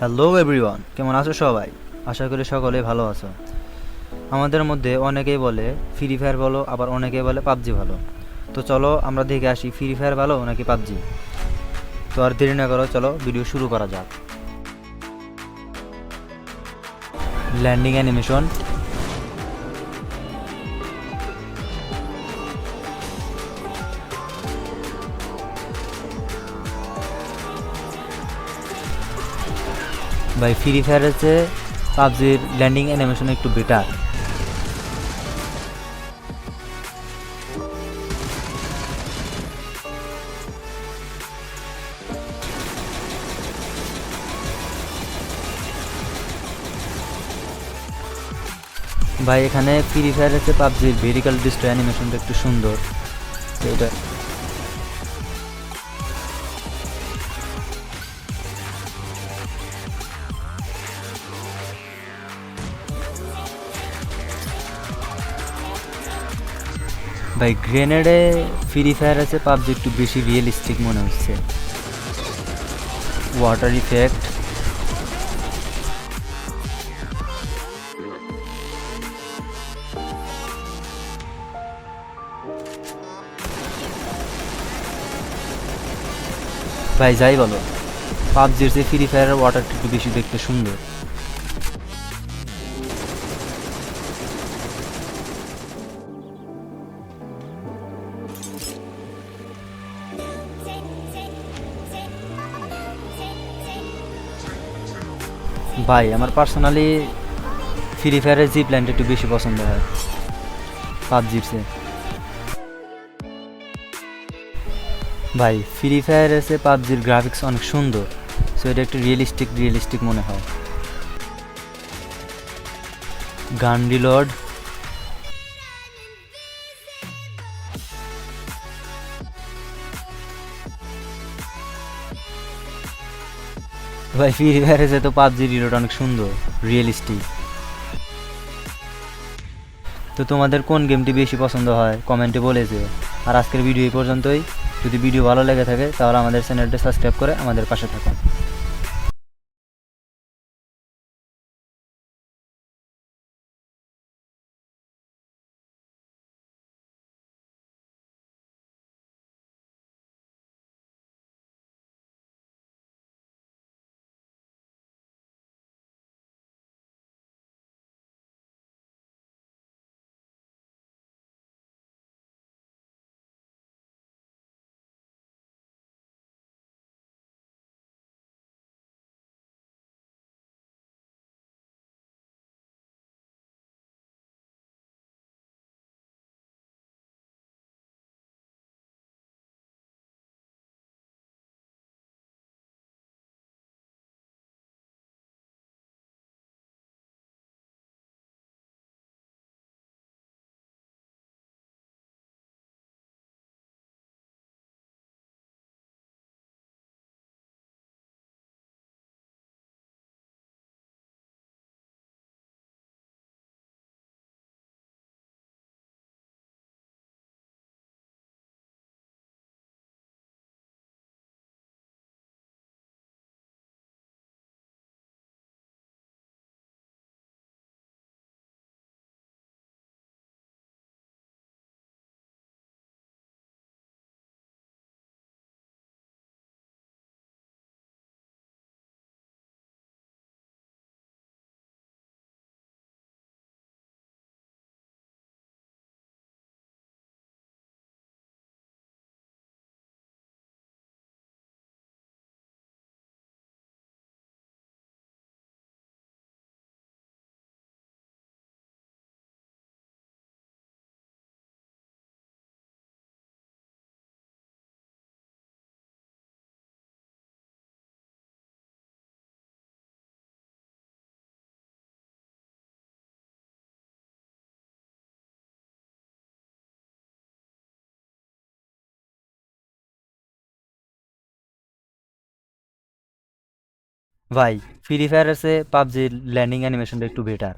Hello everyone কেমন আছো সবাই? আশা করি সকলে ভালো আছো। আমাদের মধ্যে অনেকেই বলে ফ্রি ফায়ার ভালো, আবার অনেকেই বলে পাবজি ভালো। তো চলো, আমরা দেখে আসি ফ্রি ফায়ার ভালো নাকি পাবজি? তো আর দেরি না করো, চলো ভিডিও শুরু করা যাক। ল্যান্ডিং অ্যানিমেশন ভাই ফ্রি ফায়ার হচ্ছে পাবজির ল্যান্ডিং অ্যানিমেশন একটু বেটার ভাই, এখানে ফ্রি ফায়ার হচ্ছে পাবজির ভেরিক্যাল ডিস্ট্রয় অ্যানিমেশনটা একটু সুন্দর। এটা ভাই গ্রেনেডে ফ্রি ফায়ার আছে, পাবজি একটু বেশি রিয়েলিস্টিক মনে হচ্ছে। ওয়াটার ইফেক্ট ভাই, যাই বলো, পাবজির যে ফ্রি ফায়ারের ওয়াটারটা একটু বেশি দেখতে সুন্দর। ভাই, আমার পার্সোনালি ফ্রি ফায়ারের জি প্ল্যানটা একটু বেশি পছন্দ হয়। পাবজির চেয়ে। ভাই ফ্রি ফায়ার এসে পাবজির গ্রাফিক্স অনেক সুন্দর। সো এটা একটু রিয়েলিস্টিক রিয়েলিস্টিক মনে হয়। গান রিলোড ভাই ফ্রি ফায়ারে যে তো পাবজি রিলোড অনেক সুন্দর রিয়েলিস্টিক তো তোমাদের কোন গেমটি বেশি পছন্দ হয় কমেন্টে বলে আর আজকের ভিডিও এই পর্যন্তই। যদি ভিডিও ভালো লেগে থাকে, তাহলে আমাদের চ্যানেলটা সাবস্ক্রাইব করে আমাদের পাশে থাকুন ভাই ফ্রি ফায়ার আছে পাবজির ল্যান্ডিং অ্যানিমেশনটা একটু বেটার